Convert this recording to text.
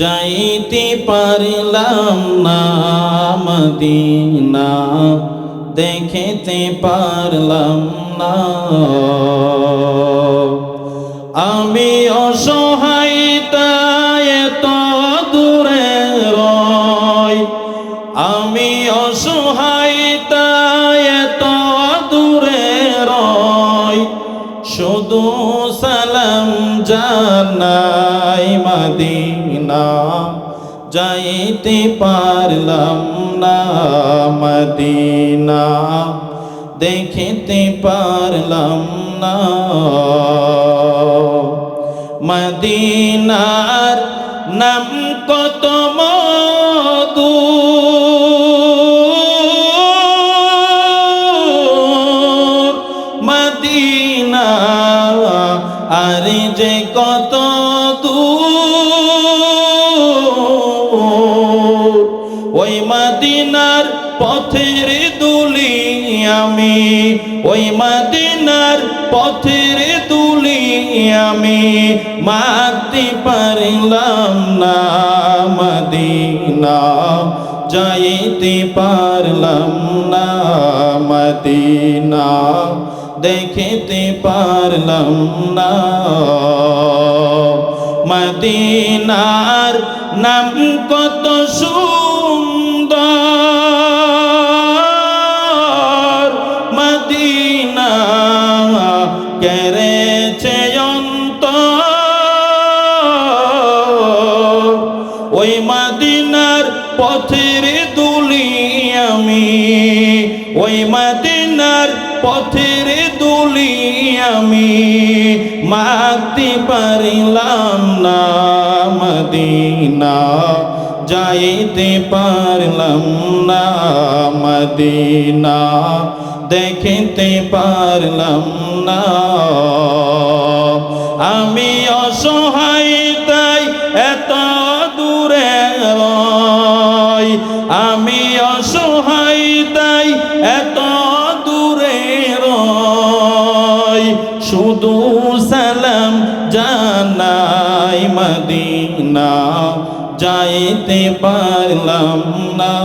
যাইতে পারলাম না মদিনা দেখিতে পারলাম না। আমি অসহায়তায় এত দূরে রয় আমি অসহায়তায় শুধু সালাম জানাই মদিনা, যাইতে পারলাম না মদিনা, দেখিতে পারলাম না মদিনার নাম কত মধু আর যে কত ওই মদিনার পথের দুলি আমি, ওই মাদিনার পথের দুলি আমি মাতি পারলাম না মদিনা, যাইতে পারলাম না মদিনা। দেখিতে পারলাম না। মদিনার নাম কত সুন্দর। মদিনা কেড়েছে অন্তর। ওই মদিনার পথের আমি ওই মদিনার পথের দুলি আমি মাতি পারিলাম না মদিনা, যাইতে পারলাম না মদিনা, দেখিতে পারলাম না। আমি অসহায়, তাই এত দূরে আমি অসহায় এত দূরে রয় শুধু সালাম জানাই মদিনা যাইতে পারলাম না।